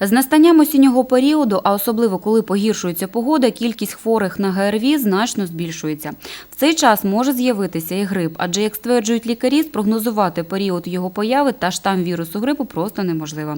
З настанням осіннього періоду, а особливо коли погіршується погода, кількість хворих на ГРВІ значно збільшується. В цей час може з'явитися і грип, адже, як стверджують лікарі, спрогнозувати період його появи та штам вірусу грипу просто неможливо.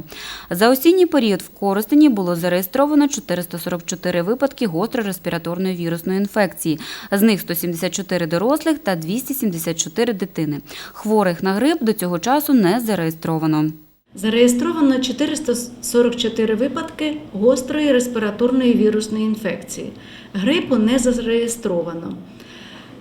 За осінній період в Коростені було зареєстровано 444 випадки гострої респіраторної вірусної інфекції, з них 174 дорослих та 274 дитини. Хворих на грип до цього часу не зареєстровано. Зареєстровано 444 випадки гострої респіраторної вірусної інфекції. Грипу не зареєстровано.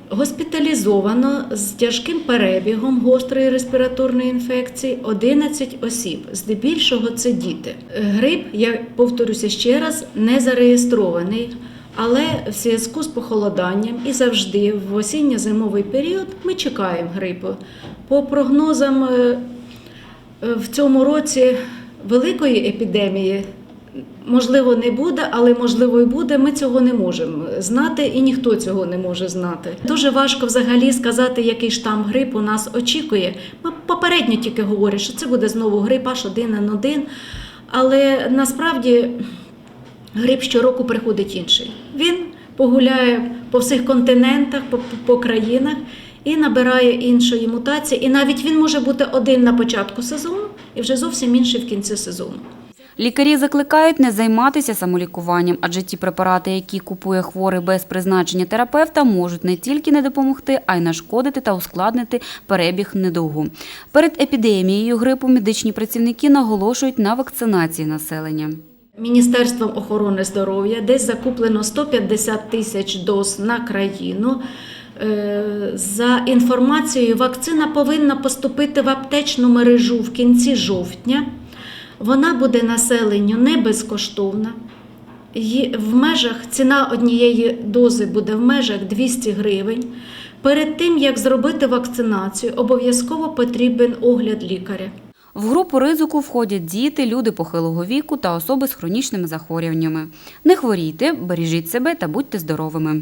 Госпіталізовано з тяжким перебігом гострої респіраторної інфекції 11 осіб. Здебільшого це діти. Грип, я повторюся ще раз, не зареєстрований. Але в зв'язку з похолоданням і завжди в осінньо-зимовий період ми чекаємо грипу. По прогнозам е, в цьому році великої епідемії можливо не буде, але можливо і буде. Ми цього не можемо знати, і ніхто цього не може знати. Дуже важко взагалі сказати, який штам грипу нас очікує. Ми попередньо тільки говорять, що це буде знову грип H1N1, але насправді грип щороку приходить інший. Він погуляє по всіх континентах, по, по країнах і набирає іншої мутації. І навіть він може бути один на початку сезону і вже зовсім інший в кінці сезону. Лікарі закликають не займатися самолікуванням, адже ті препарати, які купує хворий без призначення терапевта, можуть не тільки не допомогти, а й нашкодити та ускладнити перебіг недугу. Перед епідемією грипу медичні працівники наголошують на вакцинації населення. Міністерством охорони здоров'я десь закуплено 150 тисяч доз на країну. Е, За інформацією, вакцина повинна поступити в аптечну мережу в кінці жовтня. Вона буде населенню не безкоштовна. В межах ціна однієї дози буде в межах 200 гривень. Перед тим як зробити вакцинацію, обов'язково потрібен огляд лікаря. В групу ризику входять діти, люди похилого віку та особи з хронічними захворюваннями. Не хворійте, бережіть себе та будьте здоровими.